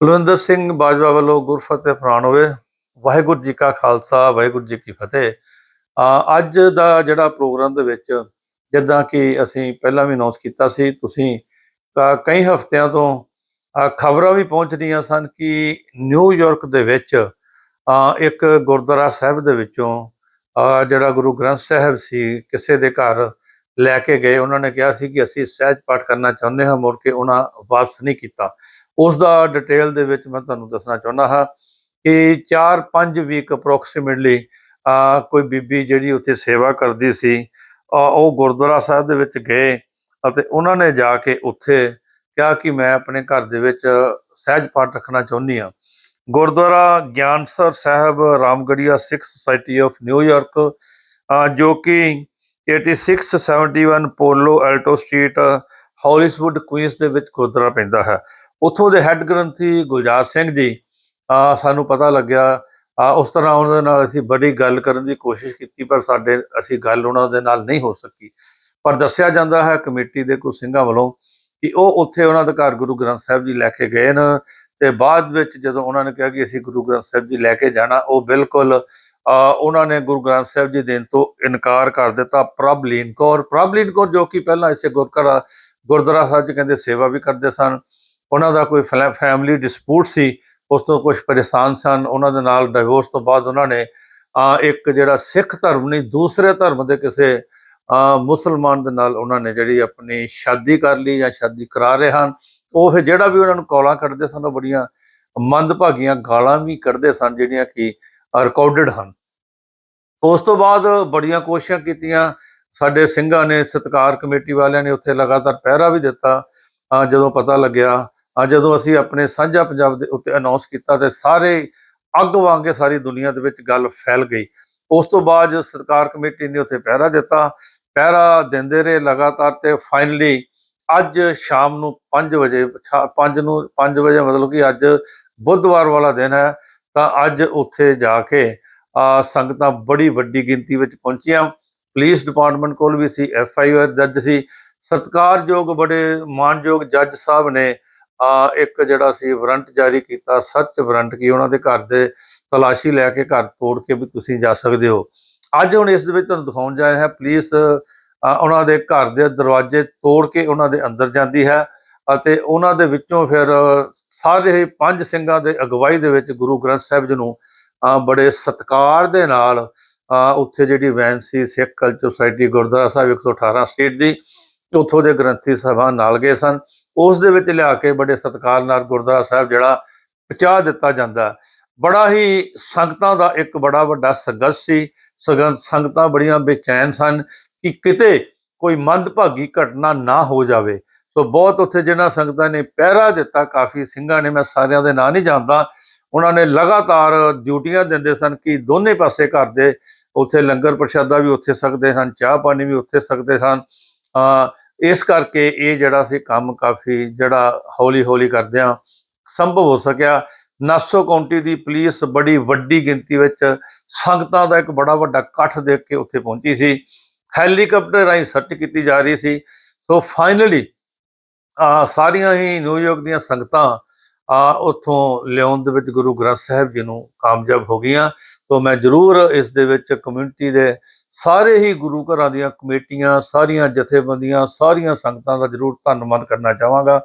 ਕੁਲਵਿੰਦਰ ਸਿੰਘ ਬਾਜਵਾ ਵੱਲੋਂ ਗੁਰਫਤਿਹ ਪ੍ਰਵਾਨ ਹੋਵੇ। ਵਾਹਿਗੁਰੂ ਜੀ ਕਾ ਖਾਲਸਾ, ਵਾਹਿਗੁਰੂ ਜੀ ਕੀ ਫਤਿਹ। ਅੱਜ ਦਾ ਜਿਹੜਾ ਪ੍ਰੋਗਰਾਮ ਦੇ ਵਿੱਚ ਜਿੱਦਾਂ ਕਿ ਅਸੀਂ ਪਹਿਲਾਂ ਵੀ ਅਨਾਉਂਸ ਕੀਤਾ ਸੀ, ਤੁਸੀਂ ਕਈ ਹਫ਼ਤਿਆਂ ਤੋਂ ਖਬਰਾਂ ਵੀ ਪਹੁੰਚ ਰਹੀਆਂ ਸਨ ਕਿ ਨਿਊਯਾਰਕ ਦੇ ਵਿੱਚ ਇੱਕ ਗੁਰਦੁਆਰਾ ਸਾਹਿਬ ਦੇ ਵਿੱਚੋਂ ਜਿਹੜਾ ਗੁਰੂ ਗ੍ਰੰਥ ਸਾਹਿਬ ਸੀ, ਕਿਸੇ ਦੇ ਘਰ ਲੈ ਕੇ ਗਏ। ਉਹਨਾਂ ਨੇ ਕਿਹਾ ਸੀ ਕਿ ਅਸੀਂ ਸਹਿਜ ਪਾਠ ਕਰਨਾ ਚਾਹੁੰਦੇ ਹਾਂ, ਮੁੜ ਕੇ ਉਹਨਾਂ ਵਾਪਸ ਨਹੀਂ ਕੀਤਾ। ਉਸ ਦਾ ਡਿਟੇਲ ਦੇ ਵਿੱਚ ਮੈਂ ਤੁਹਾਨੂੰ ਦੱਸਣਾ ਚਾਹੁੰਦਾ ਹਾਂ ਕਿ 4-5 ਵੀਕ ਅਪਰੋਕਸੀਮੇਟਲੀ ਕੋਈ ਬੀਬੀ ਜਿਹੜੀ ਉੱਥੇ ਸੇਵਾ ਕਰਦੀ ਸੀ ਉਹ ਗੁਰਦੁਆਰਾ ਸਾਹਿਬ ਦੇ ਵਿੱਚ ਗਏ ਅਤੇ ਉਹਨਾਂ ਨੇ ਜਾ ਕੇ ਉੱਥੇ ਕਿਹਾ ਕਿ ਮੈਂ ਆਪਣੇ ਘਰ ਦੇ ਵਿੱਚ ਸਹਿਜ ਪਾਠ ਰੱਖਣਾ ਚਾਹੁੰਦੀ ਹਾਂ। Gurdwara Gyansar Sahib Ramgarhia Sikh society of New York ਜੋ ਕਿ 8671 Palo Alto street Holliswood Queens ਦੇ ਵਿੱਚ ਗੁਰਦੁਆਰਾ ਪੈਂਦਾ ਹੈ। ਉੱਥੋਂ ਦੇ ਹੈੱਡ ਗ੍ਰੰਥੀ ਗੁਲਜ਼ਾਰ ਸਿੰਘ ਜੀ, ਆ, ਸਾਨੂੰ ਪਤਾ ਲੱਗਿਆ, ਆ, ਉਸ ਤਰ੍ਹਾਂ ਉਹਨਾਂ ਦੇ ਨਾਲ ਅਸੀਂ ਬੜੀ ਗੱਲ ਕਰਨ ਦੀ ਕੋਸ਼ਿਸ਼ ਕੀਤੀ, ਪਰ ਸਾਡੇ, ਅਸੀਂ ਗੱਲ ਉਹਨਾਂ ਦੇ ਨਾਲ ਨਹੀਂ ਹੋ ਸਕੀ। ਪਰ ਦੱਸਿਆ ਜਾਂਦਾ ਹੈ, ਕਮੇਟੀ ਦੇ ਕੁਝ ਸਿੰਘਾਂ ਵੱਲੋਂ ਕਿ ਉਹ ਉੱਥੇ ਉਹਨਾਂ ਦੇ ਘਰ ਗੁਰੂ ਗ੍ਰੰਥ ਸਾਹਿਬ ਜੀ ਲੈ ਕੇ ਗਏ ਨੇ ਤੇ ਬਾਅਦ ਵਿੱਚ ਜਦੋਂ ਉਹਨਾਂ ਨੇ ਕਿਹਾ ਕਿ ਅਸੀਂ ਗੁਰੂ ਗ੍ਰੰਥ ਸਾਹਿਬ ਜੀ ਲੈ ਕੇ ਜਾਣਾ, ਉਹ ਬਿਲਕੁਲ ਉਹਨਾਂ ਨੇ ਗੁਰੂ ਗ੍ਰੰਥ ਸਾਹਿਬ ਜੀ ਦੇਣ ਤੋਂ ਇਨਕਾਰ ਕਰ ਦਿੱਤਾ ਪ੍ਰਭਲੀਨ ਕੌਰ। ਪ੍ਰਭਲੀਨ ਕੌਰ ਜੋ ਕਿ ਪਹਿਲਾਂ ਇਸੇ ਗੁਰਕਰਾ ਗੁਰਦੁਆਰਾ ਸਾਹਿਬ ਜੀ ਕਹਿੰਦੇ ਸੇਵਾ ਵੀ ਕਰਦੇ ਸਨ। ਉਹਨਾਂ ਦਾ ਕੋਈ ਫੈਮਿਲੀ ਡਿਸਪਿਊਟ ਸੀ, ਉਸ ਤੋਂ ਕੁਝ ਪਰੇਸ਼ਾਨ ਸਨ। ਉਹਨਾਂ ਦੇ ਨਾਲ ਡਿਵੋਰਸ ਤੋਂ ਬਾਅਦ ਉਹਨਾਂ ਨੇ ਇੱਕ ਜਿਹੜਾ ਸਿੱਖ ਧਰਮ ਨਹੀਂ, ਦੂਸਰੇ ਧਰਮ ਦੇ ਕਿਸੇ ਆ ਮੁਸਲਮਾਨ ਦੇ ਨਾਲ ਉਹਨਾਂ ਨੇ ਜਿਹੜੀ ਆਪਣੀ ਸ਼ਾਦੀ ਕਰ ਲਈ ਜਾਂ ਸ਼ਾਦੀ ਕਰਾ ਰਹੇ ਹਨ। ਉਹ ਜਿਹੜਾ ਵੀ ਉਹਨਾਂ ਨੂੰ ਕੌਲਾਂ ਕੱਢਦੇ ਸਨ, ਉਹ ਬੜੀਆਂ ਮੰਦਭਾਗੀਆਂ ਗਾਲਾਂ ਵੀ ਕੱਢਦੇ ਸਨ, ਜਿਹੜੀਆਂ ਕਿ ਰਿਕਾਰਡਡ ਹਨ। ਉਸ ਤੋਂ ਬਾਅਦ ਬੜੀਆਂ ਕੋਸ਼ਿਸ਼ਾਂ ਕੀਤੀਆਂ। ਸਾਡੇ ਸਿੰਘਾਂ ਨੇ, ਸਤਕਾਰ ਕਮੇਟੀ ਵਾਲਿਆਂ ਨੇ ਉੱਥੇ ਲਗਾਤਾਰ ਪਹਿਰਾ ਵੀ ਦਿੱਤਾ। ਅਹ ਜਦੋਂ ਪਤਾ ਲੱਗਿਆ ਜਦੋਂ ਅਸੀਂ ਆਪਣੇ ਸਾਂਝਾ ਪੰਜਾਬ ਦੇ ਉੱਤੇ ਅਨਾਉਂਸ ਕੀਤਾ ਤੇ ਸਾਰੇ ਅੱਗ ਵਾਂਗੇ ਸਾਰੀ ਦੁਨੀਆ ਦੇ ਵਿੱਚ ਗੱਲ ਫੈਲ ਗਈ। ਉਸ ਤੋਂ ਬਾਅਦ ਸਰਕਾਰ ਕਮੇਟੀ ਨੇ ਉੱਥੇ ਪਹਿਰਾ ਦਿੱਤਾ। ਪਹਿਰਾ ਦਿੰਦੇ ਰਹੇ ਲਗਾਤਾਰ ਤੇ ਫਾਈਨਲੀ ਅੱਜ ਸ਼ਾਮ ਨੂੰ 5 ਵਜੇ 5 ਨੂੰ 5 ਵਜੇ ਮਤਲਬ ਕਿ ਅੱਜ ਬੁੱਧਵਾਰ ਵਾਲਾ ਦਿਨ ਹੈ। ਤਾਂ ਅੱਜ ਉੱਥੇ ਜਾ ਕੇ ਸੰਗਤਾਂ ਬੜੀ ਵੱਡੀ ਗਿਣਤੀ ਵਿੱਚ ਪਹੁੰਚੀਆਂ। ਪੁਲਿਸ ਡਿਪਾਰਟਮੈਂਟ ਕੋਲ ਵੀ ਸੀ, ਐਫ ਆਈ ਆਰ ਦਰਜ ਸੀ। ਸਤਿਕਾਰਯੋਗ ਬੜੇ ਮਾਨਯੋਗ ਜੱਜ ਸਾਹਿਬ ਨੇ, ਆ ਇੱਕ ਜਿਹੜਾ ਸੀ ਵਾਰੰਟ ਜਾਰੀ ਕੀਤਾ ਸਰਚ ਵਾਰੰਟ ਕੀ ਉਹਨਾਂ ਦੇ ਘਰ ਦੇ ਤਲਾਸ਼ੀ ਲੈ ਕੇ ਘਰ ਤੋੜ ਕੇ ਵੀ ਤੁਸੀਂ ਜਾ ਸਕਦੇ ਹੋ। ਅੱਜ ਹੁਣ ਇਸ ਦੇ ਵਿੱਚ ਤੁਹਾਨੂੰ ਦਿਖਾਉਣ ਜਾ ਰਿਹਾ ਹੈ ਪੁਲਿਸ ਉਹਨਾਂ ਦੇ ਘਰ ਦੇ ਦਰਵਾਜ਼ੇ ਤੋੜ ਕੇ ਉਹਨਾਂ ਦੇ ਅੰਦਰ ਜਾਂਦੀ ਹੈ ਅਤੇ ਉਹਨਾਂ ਦੇ ਵਿੱਚੋਂ ਫਿਰ ਸਾਰੇ ਪੰਜ ਸਿੰਘਾਂ ਦੇ ਅਗਵਾਈ ਦੇ ਵਿੱਚ ਗੁਰੂ ਗ੍ਰੰਥ ਸਾਹਿਬ ਜੀ ਨੂੰ ਬੜੇ ਸਤਕਾਰ ਦੇ ਨਾਲ ਉੱਥੇ ਜਿਹੜੀ ਵੈਨ ਸੀ, Sikh culture society Gurdwara Sahib 118 state ਦੀ ਉੱਥੋਂ ਦੇ ਗ੍ਰੰਥੀ ਸਭਾ ਨਾਲ ਗਏ ਸਨ। ਉਸ ਦੇ ਵਿੱਚ ਲਿਆ ਕੇ ਬੜੇ ਸਤਕਾਰ ਨਾਲ ਗੁਰਦੁਆਰਾ ਸਾਹਿਬ ਜਿਹੜਾ ਪਹੁੰਚਾ ਦਿੱਤਾ ਜਾਂਦਾ। ਬੜਾ ਹੀ ਸੰਗਤਾਂ ਦਾ ਇੱਕ ਬੜਾ ਵੱਡਾ ਸੰਘਰਸ਼ ਸੀ। ਸਗਨ ਸੰਗਤਾਂ ਬੜੀਆਂ ਬੇਚੈਨ ਸਨ ਕਿ ਕਿਤੇ ਕੋਈ ਮੰਦਭਾਗੀ ਘਟਨਾ ਨਾ ਹੋ ਜਾਵੇ। ਸੋ ਬਹੁਤ ਉੱਥੇ ਜਿਹਨਾਂ ਸੰਗਤਾਂ ਨੇ ਪਹਿਰਾ ਦਿੱਤਾ, ਕਾਫੀ ਸਿੰਘਾਂ ਨੇ, ਮੈਂ ਸਾਰਿਆਂ ਦੇ ਨਾਂ ਨਹੀਂ ਜਾਣਦਾ। ਉਹਨਾਂ ਨੇ ਲਗਾਤਾਰ ਡਿਊਟੀਆਂ ਦਿੰਦੇ ਸਨ ਕਿ ਦੋਨੇ ਪਾਸੇ ਘਰ ਦੇ ਉੱਥੇ ਲੰਗਰ ਪ੍ਰਸ਼ਾਦਾ ਵੀ ਉੱਥੇ ਸਕਦੇ ਸਨ ਚਾਹ ਪਾਣੀ ਵੀ ਉੱਥੇ ਸਕਦੇ ਸਨ। ਇਸ ਕਰਕੇ ਇਹ ਜਿਹੜਾ ਸੀ ਕੰਮ ਕਾਫੀ ਜਿਹੜਾ ਹੌਲੀ ਹੌਲੀ ਕਰਦਿਆਂ ਸੰਭਵ ਹੋ ਸਕਿਆ। ਨਾਸੋ ਕਾਉਂਟੀ ਦੀ ਪੁਲਿਸ ਬੜੀ ਵੱਡੀ ਗਿਣਤੀ ਵਿੱਚ ਸੰਗਤਾਂ ਦਾ ਇੱਕ ਬੜਾ ਵੱਡਾ ਇਕੱਠ ਦੇਖ ਕੇ ਉੱਥੇ ਪਹੁੰਚੀ ਸੀ। ਹੈਲੀਕਾਪਟਰ ਰਾਹੀਂ ਸਰਚ ਕੀਤੀ ਜਾ ਰਹੀ ਸੀ। ਸੋ ਫਾਈਨਲੀ ਸਾਰੀਆਂ ਹੀ ਨਿਊਯਾਰਕ ਦੀਆਂ ਸੰਗਤਾਂ ਆ ਉੱਥੋਂ ਲਿਆਉਣ ਦੇ ਵਿੱਚ ਗੁਰੂ ਗ੍ਰੰਥ ਸਾਹਿਬ ਜੀ ਨੂੰ ਕਾਮਯਾਬ ਹੋ ਗਈਆਂ। ਸੋ ਮੈਂ ਜ਼ਰੂਰ ਇਸ ਦੇ ਵਿੱਚ ਕਮਿਊਨਿਟੀ ਦੇ ਸਾਰੇ ਹੀ ਗੁਰੂ ਘਰਾਂ ਦੀਆਂ ਕਮੇਟੀਆਂ, ਸਾਰੀਆਂ ਜਥੇਬੰਦੀਆਂ, ਸਾਰੀਆਂ ਸੰਗਤਾਂ ਦਾ ਜ਼ਰੂਰ ਧੰਨਵਾਦ ਕਰਨਾ ਚਾਹਾਂਗਾ,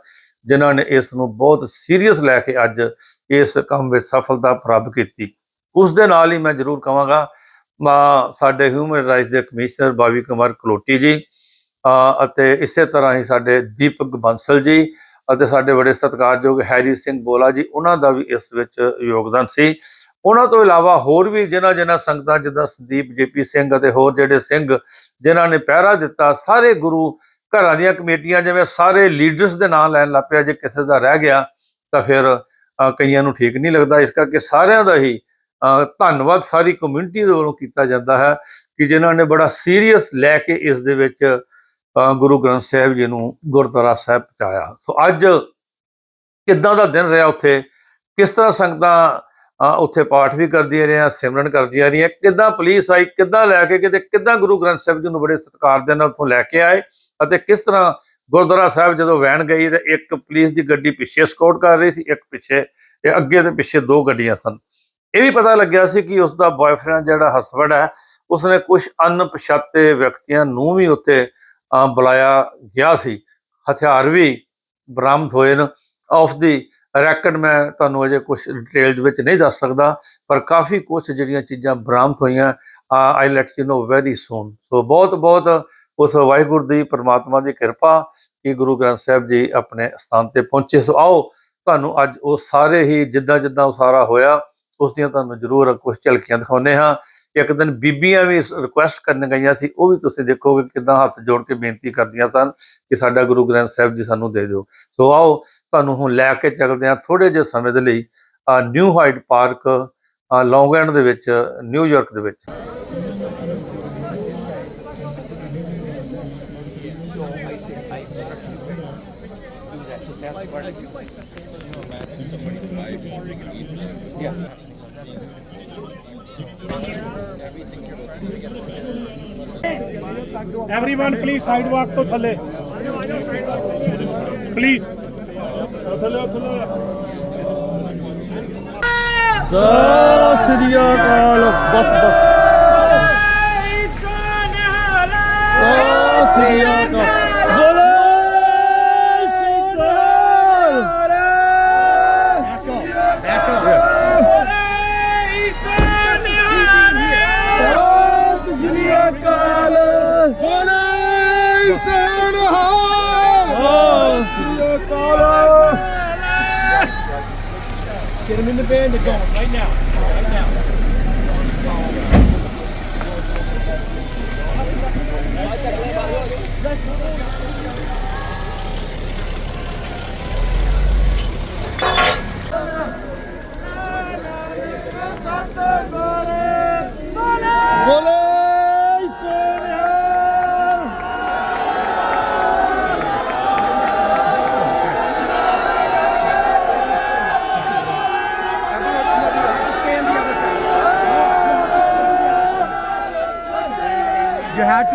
ਜਿਨ੍ਹਾਂ ਨੇ ਇਸ ਨੂੰ ਬਹੁਤ ਸੀਰੀਅਸ ਲੈ ਕੇ ਅੱਜ ਇਸ ਕੰਮ ਵਿੱਚ ਸਫਲਤਾ ਪ੍ਰਾਪਤ ਕੀਤੀ। ਉਸ ਦੇ ਨਾਲ ਹੀ ਮੈਂ ਜ਼ਰੂਰ ਕਹਾਂਗਾ ਮਾ ਸਾਡੇ ਹਿਊਮਨ ਰਾਈਟਸ ਦੇ ਕਮਿਸ਼ਨਰ ਬਾਵੀ ਕੁਮਾਰ ਕਲੋਟੀ ਜੀ ਅਤੇ ਇਸੇ ਤਰ੍ਹਾਂ ਹੀ ਸਾਡੇ ਦੀਪਕ ਬੰਸਲ ਜੀ ਅਤੇ ਸਾਡੇ ਬੜੇ ਸਤਿਕਾਰਯੋਗ ਹੈਰੀ ਸਿੰਘ ਬੋਲਾ ਜੀ, ਉਹਨਾਂ ਦਾ ਵੀ ਇਸ ਵਿੱਚ ਯੋਗਦਾਨ ਸੀ। ਉਹਨਾਂ ਤੋਂ ਇਲਾਵਾ ਹੋਰ ਵੀ ਜਿਨ੍ਹਾਂ ਜਿਨ੍ਹਾਂ ਸੰਗਤਾਂ, ਜਿੱਦਾਂ ਸੰਦੀਪ ਜੇਪੀ ਸਿੰਘ ਅਤੇ ਹੋਰ ਜਿਹੜੇ ਸਿੰਘ, ਜਿਨ੍ਹਾਂ ਨੇ ਪਹਿਰਾ ਦਿੱਤਾ, ਸਾਰੇ ਗੁਰੂ ਘਰਾਂ ਦੀਆਂ ਕਮੇਟੀਆਂ, ਜਿਵੇਂ ਸਾਰੇ ਲੀਡਰਸ ਦੇ ਨਾਂ ਲੈਣ ਲੱਗ ਪਿਆ, ਜੇ ਕਿਸੇ ਦਾ ਰਹਿ ਗਿਆ, ਤਾਂ ਫਿਰ ਕਈਆਂ ਨੂੰ ਠੀਕ ਨਹੀਂ ਲੱਗਦਾ। ਇਸ ਕਰਕੇ ਸਾਰਿਆਂ ਦਾ ਹੀ ਧੰਨਵਾਦ ਸਾਰੀ ਕਮਿਊਨਿਟੀ ਦੇ ਵੱਲੋਂ ਕੀਤਾ ਜਾਂਦਾ ਹੈ ਕਿ ਜਿਨ੍ਹਾਂ ਨੇ ਬੜਾ ਸੀਰੀਅਸ ਲੈ ਕੇ ਇਸ ਦੇ ਵਿੱਚ ਗੁਰੂ ਗ੍ਰੰਥ ਸਾਹਿਬ ਜੀ ਨੂੰ ਗੁਰਦੁਆਰਾ ਸਾਹਿਬ ਪਹੁੰਚਾਇਆ। ਸੋ ਅੱਜ ਕਿੱਦਾਂ ਦਾ ਦਿਨ ਰਿਹਾ ਉੱਥੇ? ਕਿਸ ਤਰ੍ਹਾਂ ਸੰਗਤਾਂ ਉੱਥੇ ਪਾਠ ਵੀ ਕਰਦੀਆਂ ਰਹੀਆਂ, ਸਿਮਰਨ ਕਰਦੀਆਂ ਰਹੀਆਂ? ਕਿੱਦਾਂ ਪੁਲਿਸ ਆਈ? ਕਿੱਦਾਂ ਲੈ ਕੇ ਕਿਤੇ? ਕਿੱਦਾਂ ਗੁਰੂ ਗ੍ਰੰਥ ਸਾਹਿਬ ਜੀ ਨੂੰ ਬੜੇ ਸਤਿਕਾਰ ਦੇ ਨਾਲ ਉੱਥੋਂ ਲੈ ਕੇ ਆਏ? ਅਤੇ ਕਿਸ ਤਰ੍ਹਾਂ ਗੁਰਦੁਆਰਾ ਸਾਹਿਬ ਜਦੋਂ ਵੈਨ ਗਈ ਤੇ ਇੱਕ ਪੁਲਿਸ ਦੀ ਗੱਡੀ ਪਿੱਛੇ ਸਕਾਊਟ ਕਰ ਰਹੀ ਸੀ, ਇੱਕ ਪਿੱਛੇ ਤੇ ਅੱਗੇ ਤੇ ਪਿੱਛੇ ਦੋ ਗੱਡੀਆਂ ਸਨ। ਇਹ ਵੀ ਪਤਾ ਲੱਗਿਆ ਸੀ ਕਿ ਉਸ ਦਾ ਬॉयਫ੍ਰੈਂਡ ਜਿਹੜਾ ਹਸਬੰਡ ਹੈ, ਉਸਨੇ ਕੁਝ ਅਣਪਛਾਤੇ ਵਿਅਕਤੀਆਂ ਨੂੰ ਵੀ ਉੱਤੇ ਬੁਲਾਇਆ ਗਿਆ ਸੀ। ਹਥਿਆਰ ਵੀ ਬਰਾਮਦ ਹੋਏ ਨੇ। ਆਫ ਦੀ ਰੈਕਡ ਮੈਂ ਤੁਹਾਨੂੰ ਅਜੇ ਕੁਝ ਡਿਟੇਲ ਵਿੱਚ ਨਹੀਂ ਦੱਸ ਸਕਦਾ, ਪਰ ਕਾਫੀ ਕੁਝ ਜਿਹੜੀਆਂ ਚੀਜ਼ਾਂ ਬਰਾਮਦ ਹੋਈਆਂ I let you know very soon so ਬਹੁਤ ਬਹੁਤ ਉਸ ਵਾਹਿਗੁਰੂ ਦੀ, ਪਰਮਾਤਮਾ ਦੀ ਕਿਰਪਾ ਕਿ ਗੁਰੂ ਗ੍ਰੰਥ ਸਾਹਿਬ ਜੀ ਆਪਣੇ ਸਥਾਨ ਤੇ ਪਹੁੰਚੇ। ਸੋ ਆਓ, ਤੁਹਾਨੂੰ ਅੱਜ ਉਹ ਸਾਰੇ ਹੀ ਜਿੱਦਾਂ ਜਿੱਦਾਂ ਉਹ ਸਾਰਾ ਹੋਇਆ, ਉਸ ਦੀਆਂ ਤੁਹਾਨੂੰ ਜ਼ਰੂਰ ਕੁਝ ਝਲਕੀਆਂ ਦਿਖਾਉਂਦੇ ਹਾਂ। ਇੱਕ ਦਿਨ ਬੀਬੀਆਂ ਵੀ ਰਿਕੁਐਸਟ ਕਰਨ ਗਈਆਂ ਸੀ, ਉਹ ਵੀ ਤੁਸੀਂ ਦੇਖੋਗੇ ਕਿਦਾਂ ਹੱਥ ਜੋੜ ਕੇ ਬੇਨਤੀ ਕਰਦੀਆਂ ਸਨ ਕਿ ਸਾਡਾ ਗੁਰੂ ਗ੍ਰੰਥ ਸਾਹਿਬ ਜੀ ਸਾਨੂੰ ਦੇ ਦਿਓ। ਸੋ ਆਓ, ਤੁਹਾਨੂੰ ਹੁਣ ਲੈ ਕੇ ਚੱਲਦੇ ਹਾਂ ਥੋੜੇ ਜਿਹੇ ਸਮੇਂ ਦੇ ਲਈ New Hyde Park Long End ਦੇ ਵਿੱਚ ਨਿਊਯਾਰਕ ਦੇ ਵਿੱਚ। like, Yeah. Everyone, please sidewalk to Thale. Please. So, Sri Akal bus bus. Sat Sri Akal Get him in the band and going right now. Right now.